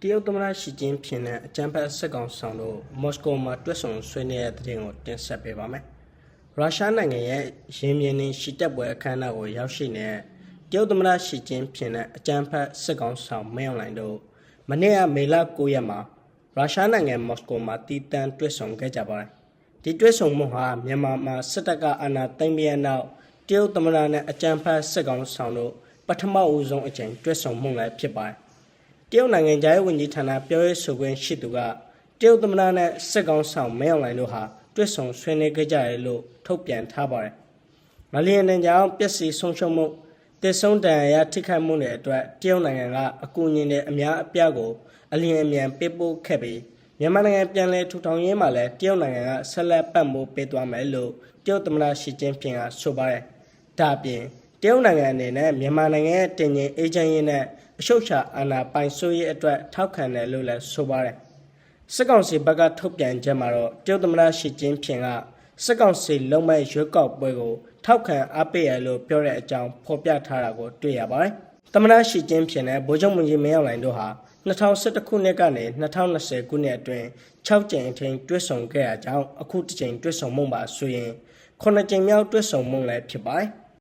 တရုတ်သမ္မတရှီကျင်းဖျင်နဲ့အကြံဖက်စစ်ကောင်ဆောင်တို့မော်စကိုမှာတွေ့ဆုံဆွေးနွေးတဲ့တဲ့တင်ကိုတင်ဆက်ပေးပါမယ်။ရုရှားနိုင်ငံရဲ့ရင်းမြစ်နှင်းရှီတက်ပွဲအခမ်းအနားကိုရောက်ရှိနေတဲ့တရုတ်သမ္မတရှီကျင်းဖျင်နဲ့အကြံဖက်စစ်ကောင်ဆောင်မင်းအောင်လှိုင်တို့မနေ့ကမေလ9ရက်မှာရုရှားနိုင်ငံမော်စကိုမှာတည်တံတွေ့ဆုံခဲ့ကြပါတယ်။ဒီတွေ့ဆုံမှုဟာမြန်မာမှာစစ်တပ်ကအာဏာသိမ်းပြီးတဲ့နောက်တရုတ်သမ္မတနဲ့အကြံဖက်စစ်ကောင်ဆောင်တို့ပထမဦးဆုံးအကြိမ်တွေ့ဆုံမှုလည်းဖြစ်ပါတယ်။ တရုတ်နိုင်ငံသားရေးဝန်ကြီးဌာနပြောရေးဆိုခွင့်ရှိသူကတရုတ်သမ္မတနဲ့စစ်ကောင်ဆောင်မဲအောင်လိုင်တို့ဟာတွေ့ဆုံဆွေးနွေးခဲ့ကြတယ်လို့ထုတ်ပြန်ထားပါတယ်။မလီယန်တန်ကြောင့်ပျက်စီးဆုံးရှုံးမှုတည်ဆုံးတန်ရာထိခိုက်မှုတွေအတွက်တရုတ်နိုင်ငံကအကူအညီတွေအများအပြားကိုအလျင်အမြန်ပေးပို့ခဲ့ပြီးမြန်မာနိုင်ငံပြန်လည်ထူထောင်ရေးမှာလည်းတရုတ်နိုင်ငံကဆက်လက်ပံ့ပိုးပေးသွားမယ်လို့တရုတ်သမ္မတရှီကျင်းဖျင်ကဆိုပါတယ်။ဒါ့အပြင်တရုတ်နိုင်ငံအနေနဲ့မြန်မာနိုင်ငံရဲ့တင်ញင်အေဂျင့်ရေးနဲ့ အရှုပ်ချအာဏာပိုင်ဆိုးရေးအတွက်ထောက်ခံတယ်လို့လည်းဆိုပါတယ်။စစ်ကောင်စီဘက်ကထုတ်ပြန်ချက်မှာတော့တရုတ်သမ္မတရှီကျင်းဖျင်ကစစ်ကောင်စီလုံမဲ့ရွက်ကောက်ပွဲကိုထောက်ခံအားပေးရလို့ပြောတဲ့အကြောင်းဖော်ပြထားတာကိုတွေ့ရပါတယ်။သမ္မတရှီကျင်းဖျင်နဲ့ဗိုလ်ချုပ်မကြီးမင်းအောင်လှိုင်တို့ဟာ2011ခုနှစ်ကနေ2020ခုနှစ်အတွင်း6ကြိမ်အထိန်တွဲဆုံခဲ့ရကြောင်းအခုတစ်ကြိမ်တွဲဆုံမှုပါဆိုရင်9ကြိမ်မြောက်တွဲဆုံမှုလည်းဖြစ်ပါတယ်။